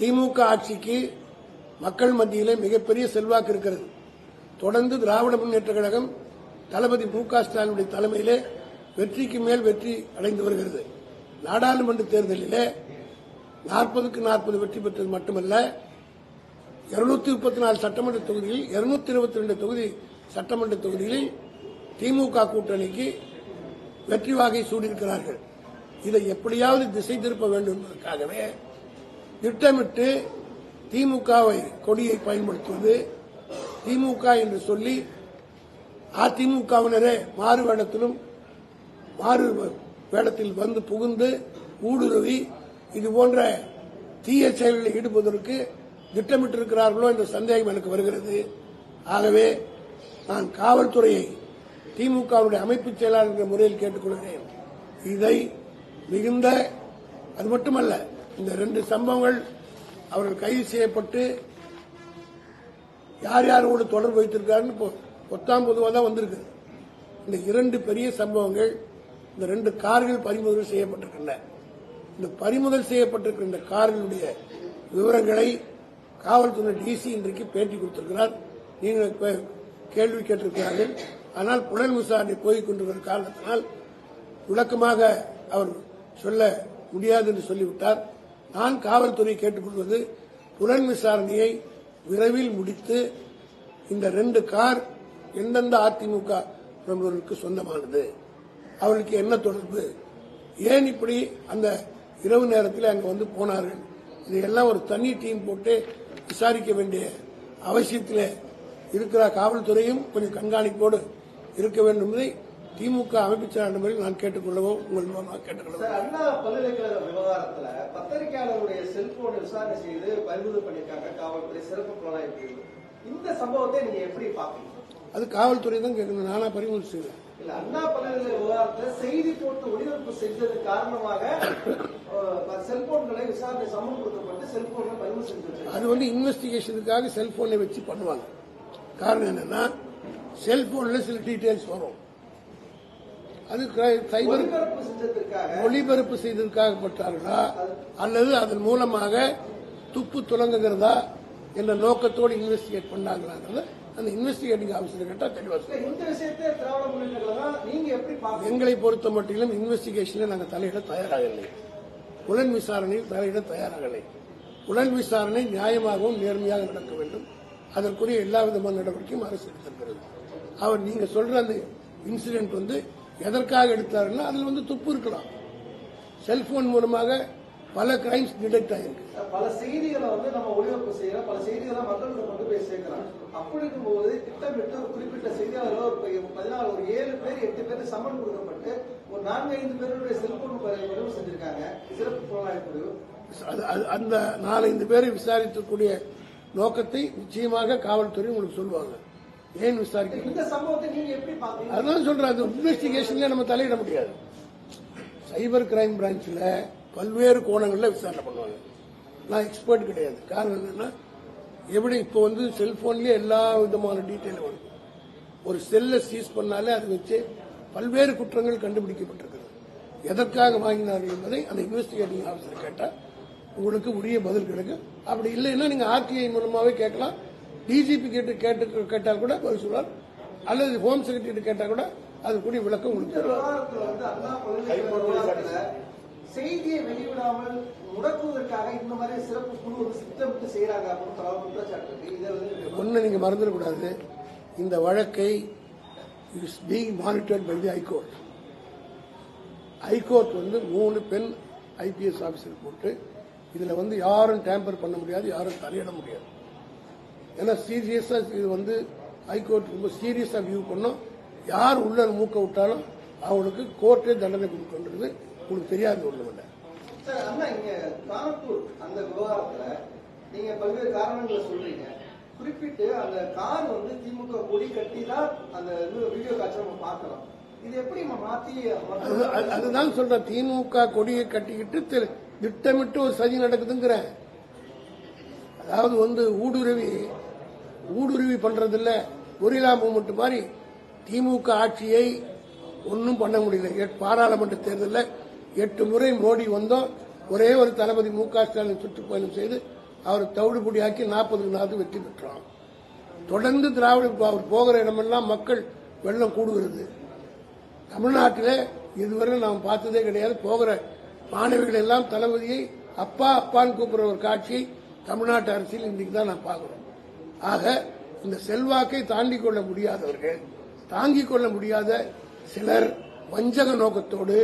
திமுக ஆட்சிக்கு மக்கள் மத்தியிலே மிகப்பெரிய செல்வாக்கு இருக்கிறது. தொடர்ந்து திராவிட முன்னேற்ற கழகம் தளபதி மு க ஸ்டாலினுடைய தலைமையிலே வெற்றிக்கு மேல் வெற்றி அடைந்து வருகிறது. நாடாளுமன்ற தேர்தலிலே நாற்பதுக்கு நாற்பது வெற்றி பெற்றது மட்டுமல்ல இருநூத்தி முப்பத்தி நாலு சட்டமன்ற தொகுதியில் இருநூத்தி இருபத்தி ரெண்டு தொகுதி சட்டமன்ற தொகுதிகளில் திமுக கூட்டணிக்கு வெற்றி வாகை சூடியிருக்கிறார்கள். இதை எப்படியாவது திசை திருப்ப வேண்டும் என்பதற்காகவே திட்டமிட்டு திமுகவை கொடியை பயன்படுத்துவது திமுக என்று சொல்லி அதிமுகவினரே மாறு வேடத்திலும் மாறு வேடத்தில் வந்து புகுந்து ஊடுருவி இது போன்ற தீய செயலில் ஈடுபடுவதற்கு திட்டமிட்டிருக்கிறார்களோ என்ற சந்தேகம் எனக்கு வருகிறது. ஆகவே நான் காவல்துறையை திமுகவுடைய அமைப்பு செயலாளர் என்ற முறையில் கேட்டுக்கொள்கிறேன். இதை மிகுந்த அது மட்டுமல்ல இந்த ரெண்டு சம்பவங்கள் அவர்கள் கைது செய்யப்பட்டு யார் யாரோடு தொடர்பு வைத்திருக்காருன்னு பொத்தாம் பொதுவாக தான் வந்திருக்கு. இந்த இரண்டு பெரிய சம்பவங்கள் இந்த ரெண்டு கார்கள் பறிமுதல் செய்யப்பட்டிருக்கின்றன. இந்த பறிமுதல் செய்யப்பட்டிருக்கிற இந்த கார்களுடைய விவரங்களை காவல்துறை டிசி இன்றைக்கு பேட்டி கொடுத்திருக்கிறார். நீங்கள் கேள்வி கேட்டிருக்கிறார்கள். ஆனால் புலன் விசாரணை போய் கொண்டிருக்கிற காரணத்தினால் விளக்கமாக அவர் சொல்ல முடியாது என்று சொல்லிவிட்டார். நான் காவல்துறை கேட்டுக்கொள்வது புலன் விசாரணையை விரைவில் முடித்து இந்த ரெண்டு கார் எந்தெந்த அதிமுக பிரமுகருக்கு சொந்தமானது அவர்களுக்கு என்ன தொடர்பு ஏன் இப்படி அந்த இரவு நேரத்தில் அங்கே வந்து போனார்கள் இதையெல்லாம் ஒரு தனி டீம் போட்டு விசாரிக்க வேண்டிய அவசியத்தில் இருக்கிற காவல்துறையும் கொஞ்சம் கண்காணிப்போடு இருக்க வேண்டும் என்பதை திமுக அமைப்பு செயலாளர் முறையில் நான் கேட்டுக்கொள்ளவும் உங்கள் மூலமாக கேட்டுக்கொள்ளவும் அண்ணா பல்கலைக்கழக விவகாரத்துல பத்திரிகையாளருடைய செல்போனை விசாரணை செய்து பறிமுதல் பண்ணிருக்காங்க காவல்துறை சிறப்பு புலனாய்வு இந்த சம்பவத்தை நீங்க எப்படி பாப்பீங்க அது காவல்துறை தான் கேட்கணும் நானா பறிமுதல் செய்வேன் இல்ல அண்ணா பல்கலைக்கழக விவகாரத்துல செய்தி போட்டு ஒளிபரப்பு செஞ்சது காரணமாக செல்போன்களை விசாரணை சமன்படுத்தப்பட்டு செல்போன்களை பறிமுதல் செஞ்சது அது வந்து இன்வெஸ்டிகேஷனுக்காக செல்போனை வச்சு பண்ணுவாங்க. காரணம் என்னன்னா செல்போன்ல சில டீடைல்ஸ் வரும். அது சைபர் ஒளிபரப்பு செய்ததற்காக பட்டார்களா அல்லது அதன் மூலமாக துப்பு துலங்குகிறதா என்ற நோக்கத்தோடு இன்வெஸ்டிகேட் பண்ணாங்களாங்கிறத அந்த இன்வெஸ்டிகேட்டிங் ஆஃபீஸர் கேட்டா தெளிவா இல்ல, சொல்லுவாங்க. இந்த விஷயத்தை திராவிட முன்னேற்ற கழகம் நீங்க எப்படி பாப்பீங்க எங்களை பொறுத்த மட்டிலும் இன்வெஸ்டிகேஷனில் நாங்கள் தலையிட தயாராகவில்லை. புலன் விசாரணையில் தலையிட தயாராகவில்லை. புலன் விசாரணை நியாயமாகவும் நேர்மையாக நடக்க வேண்டும். அதற்குரிய எல்லா விதமான நடவடிக்கையும் அரசு எடுத்திருக்கிறது. அவர் நீங்க சொல்ற அந்த இன்சிடென்ட் வந்து எதற்காக எடுத்தாருன்னா அதில் வந்து துப்பு இருக்கலாம். செல்போன் மூலமாக பல கிரைம்ஸ் டிடெக்ட் ஆயிருக்கு. பல செய்திகளை வந்து நம்ம ஒளிபரப்பு செய்யறோம். பல செய்திகளை மக்கள்கிட்ட கொண்டு போய் சேர்க்கிறோம். அப்படி இருக்கும்போது திட்டமிட்டு ஒரு குறிப்பிட்ட செய்தியாளர்கள் பதினாலு ஒரு ஏழு பேர் எட்டு பேர் சம்மன் கொடுக்கப்பட்டு ஒரு நான்கு ஐந்து பேருடைய செல்போன் பதிவு செஞ்சிருக்காங்க. சிறப்பு புலனாய்வு அது- அந்த நாலஞ்சு பேரை விசாரிக்கக்கூடிய நோக்கத்தை நிச்சயமாக காவல்துறை உங்களுக்கு சொல்லுவாங்க. ஏன் விசாரிக்க இந்த சம்பவத்தை நீங்க எப்படி பாத்தீங்க அதான் சொல்றேன் அது இன்வெஸ்டிகேஷன்ல நம்ம தலையிட முடியாது. சைபர் கிரைம் பிரான்ச்ல பல்வேறு கோணங்கள்ல விசாரணை பண்ணுவாங்க. நான் எக்ஸ்பர்ட் கிடையாது. காரணம் என்னன்னா எப்படி இப்போ வந்து செல்போன்லயே எல்லா விதமான டீட்டெயிலும் வரும். ஒரு செல்லை சீஸ் பண்ணாலே அதை வச்சு பல்வேறு குற்றங்கள் கண்டுபிடிக்கப்பட்டிருக்கிறது எதற்காக வாங்கினார்கள் என்பதை அந்த இன்வெஸ்டிகேட்டிங் ஆஃபீஸர் கேட்டா உங்களுக்கு உரிய பதில் கிடைக்கும் அப்படி இல்லைன்னா நீங்க ஆர்டிஐ மூலமாவே கேட்கலாம். டிஜிபி கேட்டு கேட்டு கேட்டால் கூட பதில் சொல்வார். அல்லது ஹோம் செக்ரட்டரி கேட்டா கூட விளக்கம் வந்து அண்ணா பல்கலைக்கழக விவகாரத்துல செய்தியை வெளிவிடாமல் முடக்குவதற்காக இந்த மாதிரி சிறப்பு குழு வந்து திட்டமிட்டு செய்யறாங்க அப்படின்னு ஒன்னு நீங்க மறந்துடக்கூடாது. இந்த வழக்கை is being monitored by the high court high court வந்து மூணு பெண் ஐபிஎஸ் ஆபீசர் போட்டு இதுல வந்து யாரும் டேம்பர் பண்ண முடியாது யாரும் தலையிட முடியாது. ஏன்னா சீரியஸா இது வந்து ஹைகோர்ட் ரொம்ப சீரியஸா வியூ பண்ணோம். யார் உள்ள மூக்க விட்டாலும் அவங்களுக்கு கோர்ட்டே தண்டனை கொடுக்கின்றது உங்களுக்கு தெரியாது ஒண்ணு இல்லை சார் அண்ணா இங்க கானத்தூர் அந்த விவகாரத்துல நீங்க பல்வேறு காரணங்களை சொல்றீங்க. குறிப்பிட்டு அந்த கார் வந்து திமுக கொடி கட்டி தான் அந்த வீடியோ காட்சி நம்ம பார்க்கலாம் இது எப்படி நம்ம மாத்தி அதுதான் சொல்றேன். திமுக கொடியை கட்டிக்கிட்டு திட்டமிட்டு ஒரு சதி நடக்குதுங்கிறேன். அதாவது வந்து ஊடுருவி ஊடுருவி பண்றதில்ல. கொரிலா மூமெண்ட் மாதிரி திமுக ஆட்சியை ஒன்றும் பண்ண முடியல. எட்- பாராளுமன்ற தேர்தலில் எட்டு முறை மோடி வந்தோம். ஒரே ஒரு தளபதி மு க ஸ்டாலின் சுற்றுப்பயணம் செய்து அவர் தவிடுபடியாக்கி நாற்பது நாள் வெற்றி பெற்றோம் தொடர்ந்து திராவிட அவர் போகிற இடமெல்லாம் மக்கள் வெள்ளம் கூடுகிறது. தமிழ்நாட்டில் இதுவரை நாம் பார்த்ததே கிடையாது. போகிற மாணவிகள் எல்லாம் தளபதியை அப்பா அப்பான்னு கூப்பிடுற ஒரு காட்சி தமிழ்நாட்டு அரசியல் இன்னைக்கு தான் நான் பார்க்குறோம். ஆக இந்த செல்வாக்கை தாண்டிக் கொள்ள முடியாதவர்கள் தாங்கிக் கொள்ள முடியாத சிலர் வஞ்சக நோக்கத்தோடு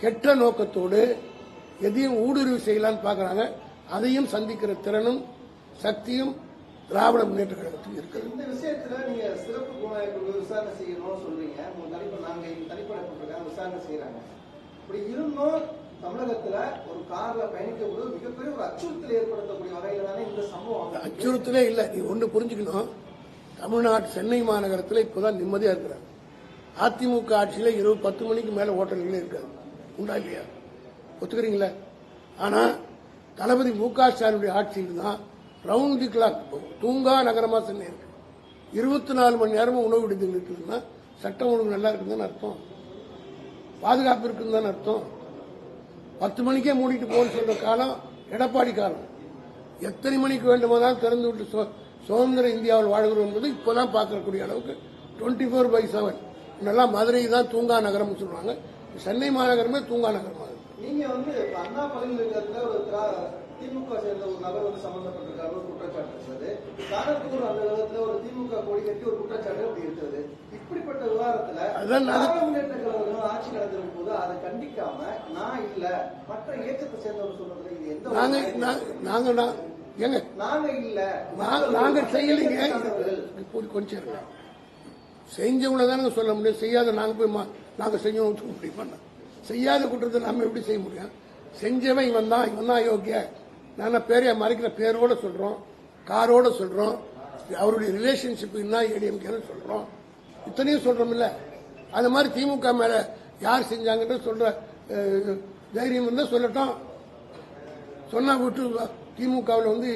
கெட்ட நோக்கத்தோடு எதையும் ஊடுருவி செய்யலாம்னு பார்க்கறாங்க. அதையும் சந்திக்கிற திறனும் சக்தியும் திராவிட முன்னேற்ற கழகத்துக்கு இருக்கிறது. இந்த விஷயத்துல நீங்க சிறப்பு புலனாய்வு குழு விசாரணை செய்யணும்னு சொல்றீங்க. உங்க தனிப்ப நாங்க தனிப்படப்பட்டிருக்காங்க விசாரணை செய்யறாங்க. இப்படி இருந்தும் தமிழகத்துல ஒரு கார்ல பயணிக்கும் போது மிகப்பெரிய ஒரு அச்சுறுத்தல் ஏற்படுத்தக்கூடிய வகையில தானே இந்த சம்பவம். அச்சுறுத்தலே இல்லை. நீ ஒன்று புரிஞ்சுக்கணும். தமிழ்நாடு சென்னை மாநகரத்தில் இப்போதான் நிம்மதியா இருக்கிறாங்க. அதிமுக ஆட்சியில் இரவு பத்து மணிக்கு மேல ஹோட்டல்களே இருக்காது. உண்டா இல்லையா? ஒத்துக்கிறீங்களா? ஆனா தளபதி மு க ஸ்டாலினுடைய ஆட்சியில் தான் ரவுண்ட் தி கிளாக் தூங்கா நகரமா சென்னை இருக்கு. இருபத்தி நாலு மணி நேரமும் உணவு விடுதல் இருக்குதுன்னா சட்டம் ஒழுங்கு நல்லா இருக்குதுன்னு அர்த்தம். பாதுகாப்பு இருக்குதுன்னு அர்த்தம். பத்து மணிக்கே மூடிட்டு போன்னு சொல்ற காலம் எடப்பாடி காலம். எத்தனை மணிக்கு வேண்டுமானால் திறந்து விட்டு சுதந்திர இந்தியாவில் வாழ்கிறோம் என்பது இப்பதான் பார்க்கக்கூடிய அளவுக்கு டுவெண்ட்டி ஃபோர் பை செவன் முன்னெல்லாம் மதுரை தான் தூங்கா நகரம் சொல்லுவாங்க. சென்னை மாநகரமே தூங்கா நகரமா நீங்க வந்து இப்ப அண்ணா பல்கலைக்கழகத்துல ஒரு திமுக சேர்ந்த ஒரு நபர் வந்து சம்பந்தப்பட்டிருக்காரு குற்றச்சாட்டு காரத்தூர் அந்த இடத்துல ஒரு திமுக கொடி கட்டி ஒரு குற்றச்சாட்டு அப்படி இருக்கிறது இப்படிப்பட்ட விவகாரத்துல அதான் நான் திராவிட முன்னேற்ற கழகம் ஆட்சி நடந்திருக்கும் போது அதை கண்டிக்காம நான் இல்ல மற்ற இயக்கத்தை சேர்ந்தவர் சொல்றதுல இது எந்த ஒரு நாங்க? நாங்க- நாங்க இல்ல நாங்க- செய்யலைங்க. கொஞ்சம். செஞ்சவங்கள தானே சொல்ல முடியும். செய்யாத நாங்க போய் நாங்க செஞ்சோம் இப்படி பண்ண. செய்யாத குற்றத்தை நாம எப்படி செய்ய முடியும்? செஞ்சவன் இவன் தான் இவன் தான் யோக்கிய நான் பேரைய மறைக்கிற பேரோட சொல்றோம். காரோட சொல்றோம். அவருடைய ரிலேஷன்ஷிப் என்ன ஏடிஎம்கேன்னு சொல்றோம். இத்தனையும் சொல்றோம் இல்ல. அது மாதிரி திமுக மேல யார் செஞ்சாங்கன்னு சொல்ற தைரியம் இருந்தா சொல்லட்டும். சொன்னா விட்டு திமுகவில் வந்து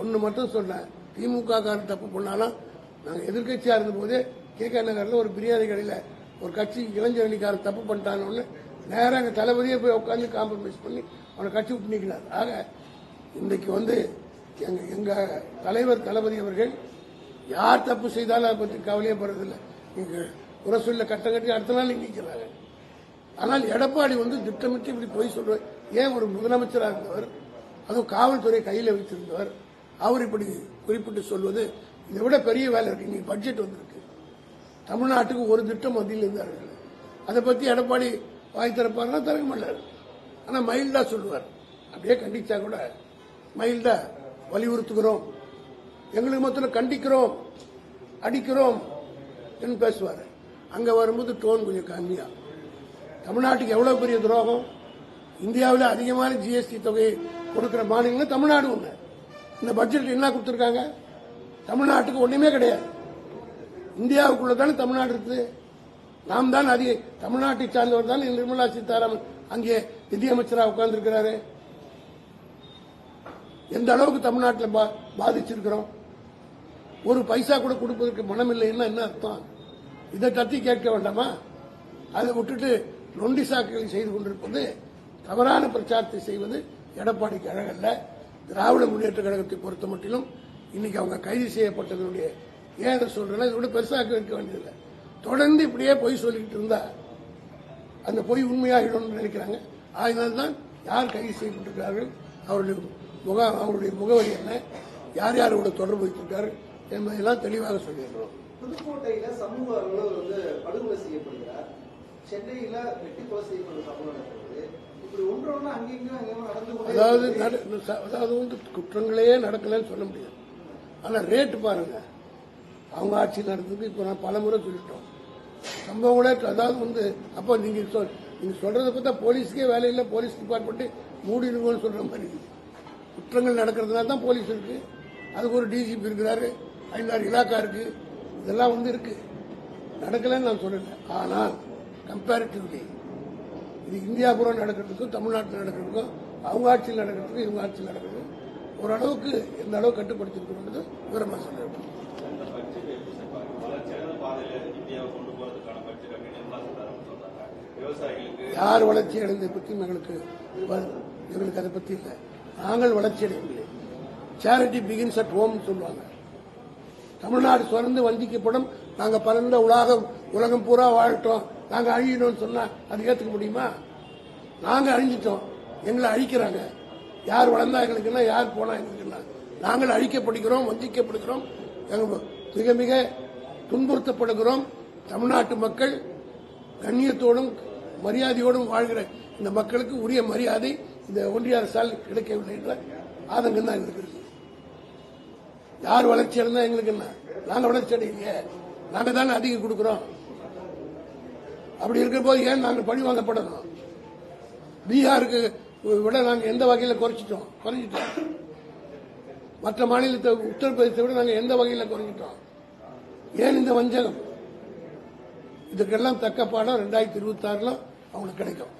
ஒன்று மட்டும் சொன்னேன் திமுக காரன் தப்பு பண்ணாலும் நாங்கள் எதிர்க்கட்சியாக இருந்தபோது கே கே நகரில் ஒரு பிரியாணி கடையில் ஒரு கட்சி இளைஞரணிக்காரன் தப்பு பண்ணிட்டான்னு நேராக தளபதியே போய் உட்காந்து காம்ப்ரமைஸ் பண்ணி அவனை கட்சி விட்டு நிற்கிறார் ஆக இன்றைக்கு வந்து எங்க தலைவர் தளபதி அவர்கள் யார் தப்பு செய்தாலும் அதை பற்றி கவலையே படுறதில்லை. நீங்க குறை சொல்ல கட்டம் கட்டி அடுத்த நாள் நீக்கிறாங்க ஆனால் எடப்பாடி வந்து திட்டமிட்டு இப்படி போய் சொல்றார் ஏன் ஒரு முதலமைச்சராக இருந்தவர் அதுவும் காவல்துறை கையில் வைத்திருந்தவர் அவர் இப்படி குறிப்பிட்டு சொல்வது இதை விட பெரிய வேலை இருக்கு. இன்னைக்கு பட்ஜெட் வந்திருக்கு. தமிழ்நாட்டுக்கு ஒரு திட்டம் மத்தியில் இருந்தார்கள். அதை பத்தி எடப்பாடி வாய் திறப்பாருன்னா திறக்க மாட்டார். ஆனால் மைல்டா சொல்லுவார். அப்படியே கண்டிச்சா கூட மைல்டா வலியுறுத்துகிறோம். எங்களுக்கு மொத்தம் கண்டிக்கிறோம் அடிக்கிறோம் என்று பேசுவார். அங்க வரும்போது டோன் கொஞ்சம் கம்மியா. தமிழ்நாட்டுக்கு எவ்வளவு பெரிய துரோகம்? இந்தியாவில் அதிகமான ஜிஎஸ்டி தொகையை கொடுக்கிற மாநிலங்கள் தமிழ்நாடு ஒண்ணு. இந்த பட்ஜெட் என்ன கொடுத்திருக்காங்க? தமிழ்நாட்டுக்கு ஒண்ணுமே கிடையாது. இந்தியாவுக்குள்ள தானே தமிழ்நாடு இருக்குது. நாம் தான் அதிக தமிழ்நாட்டை சார்ந்தவர் தான் நிர்மலா சீதாராமன் அங்கே நிதியமைச்சராக உட்கார்ந்திருக்கிறாரு. எந்த அளவுக்கு தமிழ்நாட்டில் பாதிச்சிருக்கிறோம்? ஒரு பைசா கூட கொடுப்பதற்கு மனம் இல்லைன்னா என்ன அர்த்தம்? இதை தட்டி கேட்க வேண்டாமா? அதை விட்டுட்டு நொண்டி சாக்குகளை செய்து கொண்டிருப்பது தவறான பிரச்சாரத்தை செய்வது எடப்பாடி கழகல்ல திராவிட முன்னேற்ற கழகத்தை பொறுத்த மட்டிலும் இன்னைக்கு அவங்க கைது செய்யப்பட்டதனுடைய ஏன் அதை சொல்றேன்னா இதோட பெருசாக்க வைக்க வேண்டியதில்லை. தொடர்ந்து இப்படியே பொய் சொல்லிக்கிட்டு இருந்தா அந்த பொய் உண்மையாகிடும் நினைக்கிறாங்க. அதனால தான் யார் கைது செய்யப்பட்டிருக்கிறார்கள்? அவருடைய முக அவருடைய முகவரி என்ன? யார் யாரோட தொடர்பு வைத்திருக்காரு என்பதையெல்லாம் தெளிவாக சொல்லிடுறோம் புதுக்கோட்டையில சமூக அலுவலர் வந்து படுகொலை செய்யப்படுகிறார். சென்னையில வெட்டி கொலை செய்யப்படுற சம்பவம் நடக்கிறது அதாவது இருக்குது. அதாவது வந்து குற்றங்களே நடக்கலன்னு சொல்ல முடியாது. ஆனா ரேட் பாருங்க. அவங்க ஆட்சி நடந்ததுக்கு இப்போ நான் பல முறை சொல்லிட்டோம் சம்பவங்களே அதாவது வந்து அப்போ நீங்க சொல் நீங்க சொல்றத பார்த்தா போலீஸ்க்கே வேலை இல்லை. போலீஸ் டிபார்ட்மெண்ட் மூடிடுவோம்னு சொல்ற மாதிரி இருக்கு. குற்றங்கள் நடக்கிறதுனால தான் போலீஸ் இருக்கு. அதுக்கு ஒரு டிஜிபி இருக்கிறாரு ஐந்தாறு இலாக்கா இருக்கு. இதெல்லாம் வந்து இருக்கு. நடக்கலன்னு நான் சொல்லல. ஆனால் கம்பேரிட்டிவ்லி இது இந்தியா பூரா நடக்கிறதுக்கும் தமிழ்நாட்டில் நடக்கிறதுக்கும் அவங்க ஆட்சியில் நடக்கிறதுக்கும் இவங்க ஆட்சியில் நடக்கிறதுக்கும் ஓரளவுக்கு எந்த அளவு கட்டுப்படுத்திருக்கிறது விவரமா சொல்றேன். யார் வளர்ச்சி அடைந்த பற்றி எங்களுக்கு எங்களுக்கு அதை பற்றி இல்லை. நாங்கள் வளர்ச்சி அடையவில்லை. சேரிட்டி பிகின்ஸ் அட் ஹோம் சொல்லுவாங்க. தமிழ்நாடு சுரந்து வந்திக்கப்படும் நாங்க பரந்த உலகம் உலகம் பூரா வாழட்டோம். நாங்க அழியணும்னு சொன்னா அது ஏத்துக்க முடியுமா? நாங்க அழிஞ்சிட்டோம். எங்களை அழிக்கிறாங்க. யார் வளர்ந்தா எங்களுக்கு என்ன யார் போனா எங்களுக்கு என்ன? நாங்கள் அழிக்கப்படுகிறோம் வஞ்சிக்கப்படுகிறோம். மிக மிக துன்புறுத்தப்படுகிறோம். தமிழ்நாட்டு மக்கள் கண்ணியத்தோடும் மரியாதையோடும் வாழ்கிற இந்த மக்களுக்கு உரிய மரியாதை இந்த ஒன்றிய அரசால் கிடைக்கவில்லை என்ற ஆதங்கம் தான் எங்களுக்கு இருக்கு. யார் வளர்ச்சி அடைந்தா எங்களுக்கு என்ன? நாங்க வளர்ச்சி அடையலையே. நாங்க தானே அதிகம் கொடுக்கிறோம். அப்படி இருக்கிற போது ஏன் நாங்கள் பழி வாங்கப்படணும்? பீகாருக்கு விட நாங்கள் எந்த வகையில் குறைச்சிட்டோம்? குறைஞ்சிட்டோம். மற்ற மாநிலத்தை உத்தரப்பிரதேசத்தை விட நாங்கள் எந்த வகையில் குறைஞ்சிட்டோம்? ஏன் இந்த வஞ்சகம்? இதுக்கெல்லாம் தக்க பாடம் ரெண்டாயிரத்தி இருபத்தி ஆறுல அவங்களுக்கு கிடைக்கும்.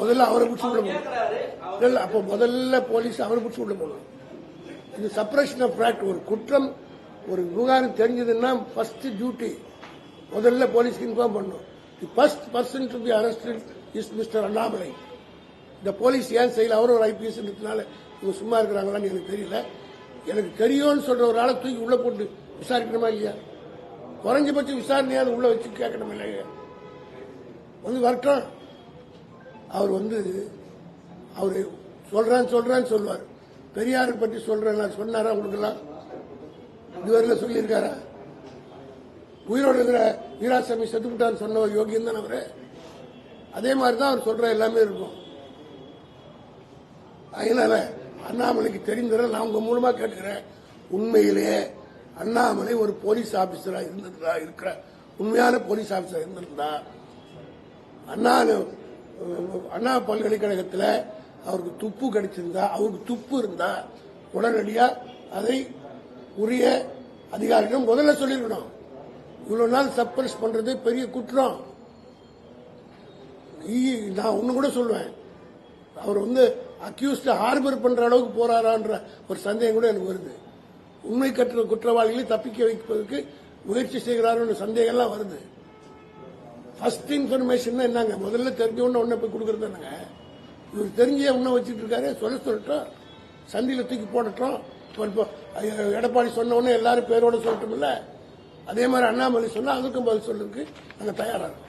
முதல்ல அவரை பிடிச்சி விட முதல்ல அப்போ முதல்ல போலீஸ் அவரை பிடிச்சி உள்ள போகணும் இது சப்ரேஷன் ஆஃப் ஃபேக்ட் ஒரு குற்றம் ஒரு விவகாரம் தெரிஞ்சதுன்னா ஃபர்ஸ்ட் டியூட்டி முதல்ல போலீஸ்க்கு இன்ஃபார்ம் பண்ணும் the first person to be arrested is mister Annamalai இந்த போலீஸ் ஏன் செய்யல? அவரும் ஒரு ஐபிஎஸ் இருக்கிறதுனால இவங்க சும்மா இருக்கிறாங்களான்னு எனக்கு தெரியல. எனக்கு தெரியும்னு சொல்ற ஒரு ஆளை தூக்கி உள்ள போட்டு விசாரிக்கணுமா இல்லையா? குறைஞ்சபட்சம் விசாரணையாவது உள்ள வச்சு கேட்கணும் இல்லையா? வந்து வரட்டும். அவர் வந்து அவர் சொல்றான்னு சொல்றான்னு சொல்லுவார். பெரியாரை பற்றி சொல்றேன் சொன்னாரா உங்களுக்கெல்லாம்? இதுவரையில் சொல்லியிருக்காரா? உயிரோடு இருக்கிற வீராசாமி செத்துவிட்டான்னு சொன்னவர் யோகியம் தான் அவரு? அதே மாதிரி தான் அவர் சொல்ற எல்லாமே இருக்கும். அதனால அண்ணாமலைக்கு தெரிந்ததை நான் உங்க மூலமா கேட்டுக்கிறேன். உண்மையிலேயே அண்ணாமலை ஒரு போலீஸ் ஆபீசரா இருந்திருந்தா இருக்கிற உண்மையான போலீஸ் ஆபீசர் இருந்திருந்தா அண்ணா அண்ணா பல்கலைக்கழகத்தில் அவருக்கு துப்பு கிடைச்சிருந்தா அவருக்கு துப்பு இருந்தா உடனடியா அதை உரிய அதிகாரிகள் முதல்ல சொல்லிருக்கணும் இவ்வளவு நாள் சப்ரஸ் பண்றது பெரிய குற்றம். நான் ஒண்ணு கூட சொல்லுவேன். அவர் வந்து அக்யூஸ்ட் ஹார்பர் பண்ற அளவுக்கு போறாரான்ற ஒரு சந்தேகம் கூட எனக்கு வருது. உண்மை கற்ற குற்றவாளிகளை தப்பிக்க வைப்பதற்கு முயற்சி செய்கிறாருன்ற சந்தேகம் எல்லாம் வருது. ஃபர்ஸ்ட் இன்ஃபர்மேஷன் என்னங்க? முதல்ல தெரிஞ்ச உடனே உடனே போய் கொடுக்கறது என்னங்க இவர் தெரிஞ்சே உன்ன வச்சுட்டு இருக்காரு சொல்ல சொல்லட்டும். சந்தியில் தூக்கி போடட்டும். எடப்பாடி சொன்ன உடனே எல்லாரும் பேரோட சொல்லட்டும்ல? அதே மாதிரி அண்ணாமலை சொன்னா அதுக்கும் பதில் சொல்றதுக்கு நாங்க தயாரா இருக்கோம்.